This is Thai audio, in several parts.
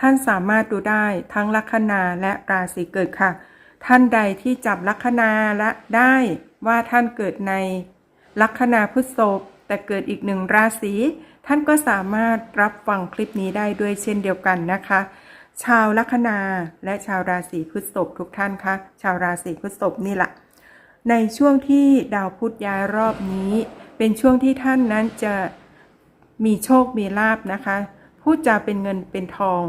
ท่านสามารถดูได้ทั้งลัคนาและราศีเกิดค่ะ ท่านใดที่จับลัคนาและได้ว่าท่านเกิดในลัคนาพฤษภแต่เกิดอีกหนึ่งราศีท่านก็สามารถรับฟังคลิปนี้ได้ด้วยเช่นเดียวกันนะคะ ชาวลัคนาและชาวราศีพฤษภทุกท่านคะชาวราศีพฤษภนี่แหละในช่วงที่ดาวพุธย้ายรอบนี้ เป็นช่วงที่ท่านนั้นจะมีโชคมีลาบนะคะ พูดจาเป็นเงินเป็นทอง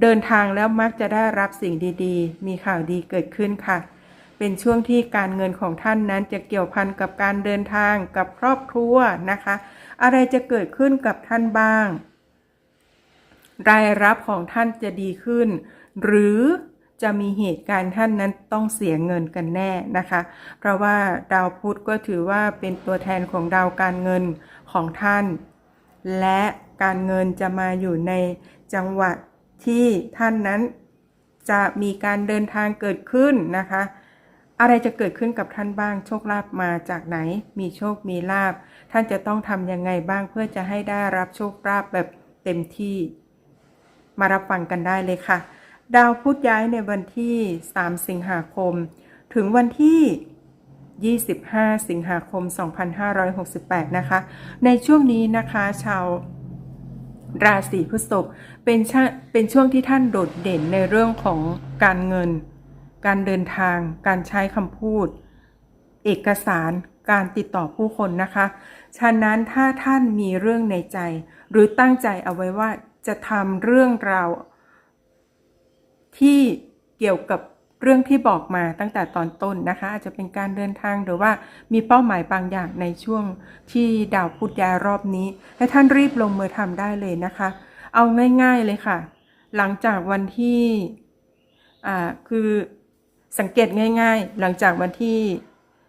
เดินทางแล้วมักจะได้รับสิ่งดีๆ มีข่าวดีเกิดขึ้นค่ะ เป็นช่วงที่การเงินของท่านนั้นจะเกี่ยวพันกับการเดินทางกับครอบครัวนะคะ อะไรจะเกิดขึ้นกับท่านบ้าง รายรับของท่านจะดีขึ้น หรือจะมีเหตุการณ์ท่านนั้นต้องเสียเงินกันแน่นะคะ เพราะว่าดาวพุธก็ถือว่าเป็นตัวแทนของดาวการเงินของท่าน และการเงินจะมาอยู่ในจังหวะ ที่ท่านนั้นจะมีการเดินทางเกิดขึ้นนะคะ อะไรจะเกิดขึ้นกับท่านบ้าง โชคลาภมาจากไหน มีโชคมีลาภท่านจะต้องทำยังไงบ้างเพื่อจะให้ได้รับโชคลาภแบบเต็มที่ มารับฟังกันได้เลยค่ะ ดาวพุธย้ายในวันที่ 3 สิงหาคม ถึงวันที่ 25 สิงหาคม 2568 นะคะ ในช่วงนี้นะคะชาว ราศีพฤษภเป็นชเป็นช่วงที่ท่านโดดเด่นในเรื่องของการเงิน การเดินทาง การใช้คำพูด เอกสารการติดต่อผู้คนนะคะ ฉะนั้นถ้าท่านมีเรื่องในใจ หรือตั้งใจเอาไว้ว่าจะทำเรื่องราวที่เกี่ยวกับ เรื่องที่บอกมาตั้งแต่ตอนต้นนะคะ อาจจะเป็นการเดินทางหรือว่ามีเป้าหมายบางอย่างในช่วงที่ดาวพุธย้ายรอบนี้ ให้ท่านรีบลงมือทำได้เลยนะคะ เอาง่ายๆเลยค่ะ หลังจากวันที่อ่าคือสังเกตง่าย ๆ หลังจากวันที่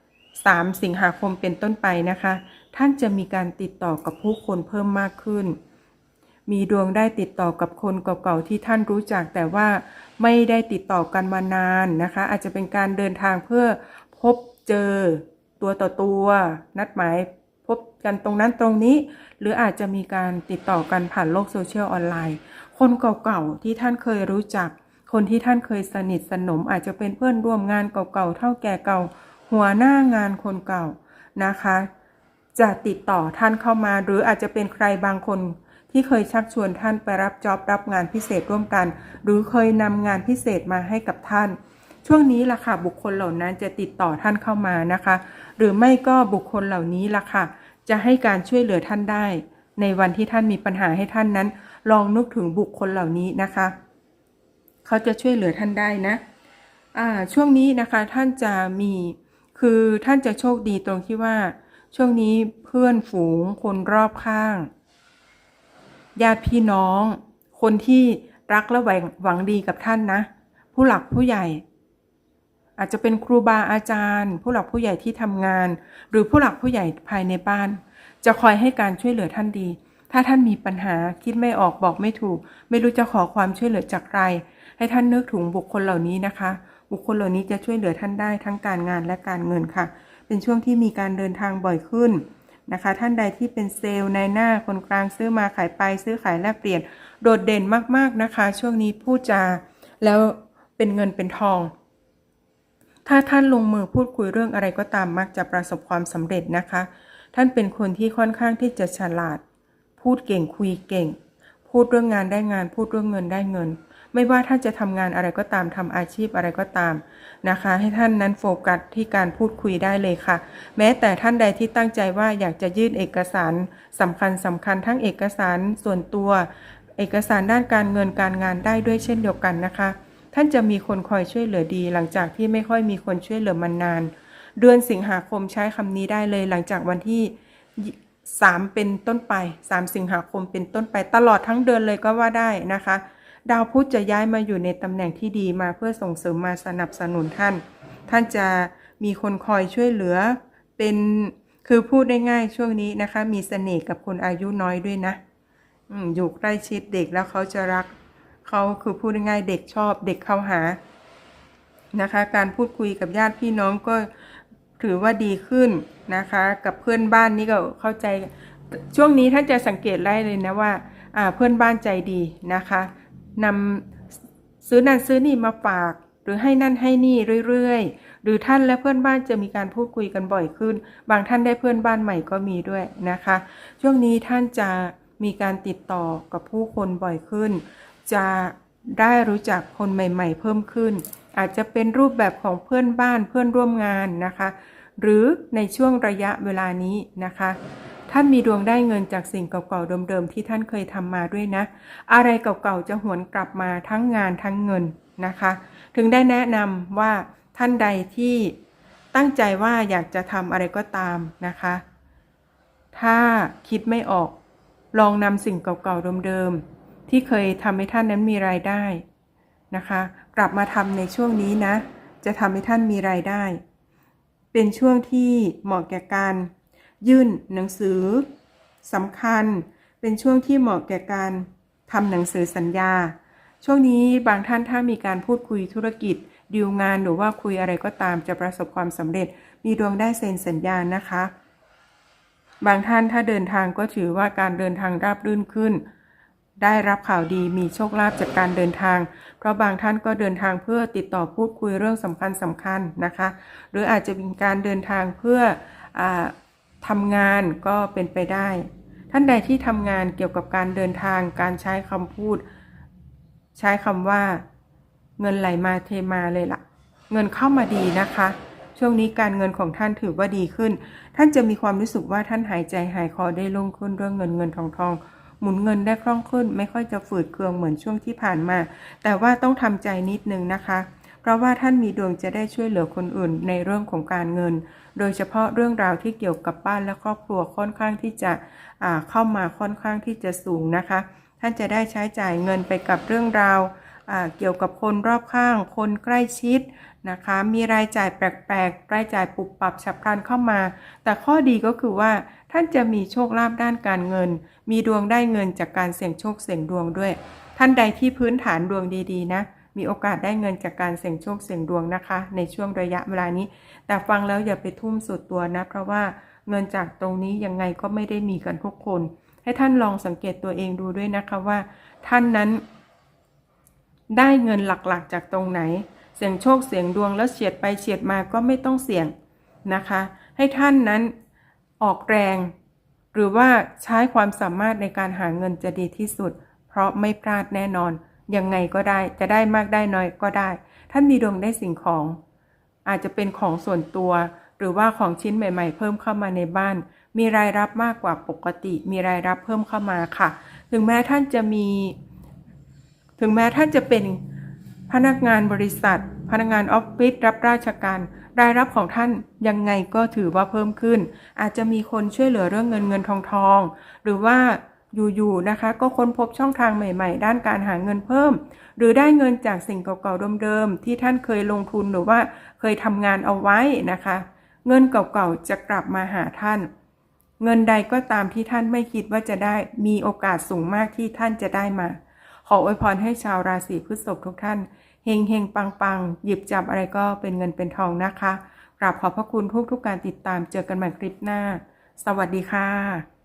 3 สิงหาคมเป็นต้นไปนะคะ ท่านจะมีการติดต่อกับผู้คนเพิ่มมากขึ้น มีดวงได้ติดต่อกับคนเก่าๆที่ท่านรู้จัก แต่ว่าไม่ได้ติดต่อกันมานานนะคะ อาจจะเป็นการเดินทางเพื่อพบเจอตัวต่อตัว นัดหมายพบกันตรงนั้นตรงนี้ หรืออาจจะมีการติดต่อกันผ่านโลกโซเชียลออนไลน์ คนเก่าๆที่ท่านเคยรู้จัก คนที่ท่านเคยสนิทสนม อาจจะเป็นเพื่อนร่วมงานเก่าๆเท่าแก่เก่า หัวหน้างานคนเก่านะคะ จะติดต่อท่านเข้ามา หรืออาจจะเป็นใครบางคน ที่เคยชักชวนท่านไปรับจ็อบรับงานพิเศษร่วมกัน หรือเคยนำงานพิเศษมาให้กับท่าน ช่วงนี้ล่ะค่ะบุคคลเหล่านั้นจะติดต่อท่านเข้ามานะคะ หรือไม่ก็บุคคลเหล่านี้ล่ะค่ะ จะให้การช่วยเหลือท่านได้ ในวันที่ท่านมีปัญหาให้ท่านนั้น ลองนึกถึงบุคคลเหล่านี้นะคะ เขาจะช่วยเหลือท่านได้นะอ่าช่วงนี้นะคะท่านจะมีคือท่านจะโชคดีตรงที่ว่า ช่วงนี้เพื่อนฝูงคนรอบข้าง ญาติพี่น้อง คนที่รักและหวังหวังดีกับท่านนะ ผู้หลักผู้ใหญ่ อาจจะเป็นครูบาอาจารย์ ผู้หลักผู้ใหญ่ที่ทำงาน หรือผู้หลักผู้ใหญ่ภายในบ้าน จะคอยให้การช่วยเหลือท่านดี ถ้าท่านมีปัญหาคิดไม่ออกบอกไม่ถูก ไม่รู้จะขอความช่วยเหลือจากใคร ให้ท่านนึกถึงบุคคลเหล่านี้นะคะ บุคคลเหล่านี้จะช่วยเหลือท่านได้ทั้งการงานและการเงินค่ะ เป็นช่วงที่มีการเดินทางบ่อยขึ้น นะคะ ท่านใดที่เป็นเซลล์ในหน้าคนกลางซื้อมาขายไปซื้อขายแลกเปลี่ยน โดดเด่นมากๆนะคะ ช่วงนี้พูดจาแล้วเป็นเงินเป็นทอง ถ้าท่านลงมือพูดคุยเรื่องอะไรก็ตามมักจะประสบความสำเร็จนะคะ ท่านเป็นคนที่ค่อนข้างที่จะฉลาด พูดเก่งคุยเก่ง พูดเรื่องงานได้งาน พูดเรื่องเงินได้เงิน ไม่ว่าท่านจะทำงานอะไรก็ตามทำอาชีพอะไรก็ตามนะคะ ให้ท่านนั้นโฟกัสที่การพูดคุยได้เลยค่ะ แม้แต่ท่านใดที่ตั้งใจว่าอยากจะยื่นเอกสารสำคัญสำคัญทั้งเอกสารส่วนตัว เอกสารด้านการเงินการงานได้ด้วยเช่นเดียวกันนะคะ ท่านจะมีคนคอยช่วยเหลือดี หลังจากที่ไม่ค่อยมีคนช่วยเหลือมานาน เดือนสิงหาคมใช้คำนี้ได้เลย หลังจากวันที่3เป็นต้นไป 3 สิงหาคมเป็นต้นไปตลอดทั้งเดือนเลยก็ว่าได้นะคะ ดาวพุธจะย้ายมาอยู่ในตำแหน่งที่ดีมาเพื่อส่งเสริมมาสนับสนุนท่าน ท่านจะมีคนคอยช่วยเหลือ เป็นคือพูดได้ง่ายช่วงนี้นะคะ มีเสน่ห์กับคนอายุน้อยด้วยนะอยู่ใกล้ชิดเด็กแล้วเขาจะรักเขาคือพูดง่ายเด็กชอบเด็กเข้าหานะคะ การพูดคุยกับญาติพี่น้องก็ถือว่าดีขึ้นนะคะ กับเพื่อนบ้านนี่ก็เข้าใจช่วงนี้ท่านจะสังเกตได้เลยนะว่าเพื่อนบ้านใจดีนะคะ นำซื้อนั่นซื้อนี่มาฝาก หรือให้นั่นให้นี่เรื่อยๆ หรือท่านและเพื่อนบ้านจะมีการพูดคุยกันบ่อยขึ้น บางท่านได้เพื่อนบ้านใหม่ก็มีด้วยนะคะ ช่วงนี้ท่านจะมีการติดต่อกับผู้คนบ่อยขึ้น จะได้รู้จักคนใหม่ ๆ เพิ่มขึ้น อาจจะเป็นรูปแบบของเพื่อนบ้านเพื่อนร่วมงานนะคะ หรือในช่วงระยะเวลานี้นะคะ ท่านมีดวงได้เงินจากสิ่งเก่าๆเดิมๆที่ท่านเคยทำมาด้วยนะ อะไรเก่าๆจะหวนกลับมาทั้งงานทั้งเงินนะคะ ถึงได้แนะนำว่าท่านใดที่ตั้งใจว่าอยากจะทำอะไรก็ตามนะคะ ถ้าคิดไม่ออก ลองนำสิ่งเก่าๆเดิมๆที่เคยทำให้ท่านนั้นมีรายได้นะคะ กลับมาทำในช่วงนี้นะ จะทำให้ท่านมีรายได้ เป็นช่วงที่เหมาะแก่การ ยื่นหนังสือสำคัญ เป็นช่วงที่เหมาะแก่การทำหนังสือสัญญา ช่วงนี้บางท่านถ้ามีการพูดคุยธุรกิจดีลงานหรือว่าคุยอะไรก็ตามจะประสบความสำเร็จ มีดวงได้เซ็นสัญญานะคะ บางท่านถ้าเดินทางก็ถือว่าการเดินทางราบรื่นขึ้น ได้รับข่าวดีมีโชคลาภจากการเดินทาง เพราะบางท่านก็เดินทางเพื่อติดต่อพูดคุยเรื่องสำคัญสำคัญนะคะ หรืออาจจะเป็นการเดินทางเพื่ออ ทำงานก็เป็นไปได้ ท่านใดที่ทำงานเกี่ยวกับการเดินทาง การใช้คำพูด ใช้คำว่า เงินไหลมาเทมาเลยล่ะ เงินเข้ามาดีนะคะ ช่วงนี้การเงินของท่านถือว่าดีขึ้น ท่านจะมีความรู้สึกว่าท่านหายใจหายคอได้โล่งขึ้นเรื่องเงินเงินทองทองหมุนเงินได้คล่องขึ้น ไม่ค่อยจะฝืดเคืองเหมือนช่วงที่ผ่านมา แต่ว่าต้องทำใจนิดนึงนะคะ เพราะว่าท่านมีดวงจะได้ช่วยเหลือคนอื่นในเรื่องของการเงิน โดยเฉพาะเรื่องราวที่เกี่ยวกับบ้านและครอบครัวค่อนข้างที่จะเข้ามาค่อนข้างที่จะสูงนะคะ ท่านจะได้ใช้จ่ายเงินไปกับเรื่องราวาเกี่ยวกับคนรอบข้าง คนใกล้ชิดนะคะ มีรายจ่ายแปลกๆ รายจ่ายปุบปับฉับพลันเข้ามา แต่ข้อดีก็คือว่าท่านจะมีโชคลาภด้านการเงิน มีดวงได้เงินจากการเสี่ยงโชคเสี่ยงดวงด้วย ท่านใดที่พื้นฐานดวงดีๆนะ มีโอกาสได้เงินจากการเสี่ยงโชคเสี่ยงดวงนะคะ ในช่วงระยะเวลานี้ แต่ฟังแล้วอย่าไปทุ่มสุดตัวนะ เพราะว่าเงินจากตรงนี้ยังไงก็ไม่ได้มีกันทุกคน ให้ท่านลองสังเกตตัวเองดูด้วยนะคะว่า ท่านนั้น ได้เงินหลักๆจากตรงไหน เสี่ยงโชคเสี่ยงดวงแล้วเฉียดไปเฉียดมาก็ไม่ต้องเสี่ยงนะคะ ให้ท่านนั้นออกแรง หรือว่าใช้ความสามารถในการหาเงินจะดีที่สุด เพราะไม่พลาดแน่นอน ยังไงก็ได้จะได้มากได้น้อยก็ได้ ท่านมีดวงได้สิ่งของ อาจจะเป็นของส่วนตัว หรือว่าของชิ้นใหม่ ๆ เพิ่มเข้ามาในบ้าน มีรายรับมากกว่าปกติ มีรายรับเพิ่มเข้ามาค่ะ ถึงแม้ท่านจะมี ถึงแม้ท่านจะเป็นพนักงานบริษัท พนักงานออฟฟิศรับราชการ รายรับของท่านยังไงก็ถือว่าเพิ่มขึ้น อาจจะมีคนช่วยเหลือเรื่องเงินเงินทองทอง หรือว่า อยู่ๆนะคะ ก็ค้นพบช่องทางใหม่ ๆ ด้านการหาเงินเพิ่ม หรือได้เงินจากสิ่งเก่าๆเดิมๆที่ท่านเคยลงทุนหรือว่าเคยทำงานเอาไว้นะคะ เงินเก่าๆจะกลับมาหาท่าน เงินใดก็ตามที่ท่านไม่คิดว่าจะได้มีโอกาสสูงมากที่ท่านจะได้มา ขออวยพรให้ชาวราศีพฤษภทุกท่านเฮงเฮงปังปังหยิบจับอะไรก็เป็นเงินเป็นทองนะคะกราบขอบพระคุณทุกทุกการติดตามเจอกันใหม่คลิปหน้า สวัสดีค่ะ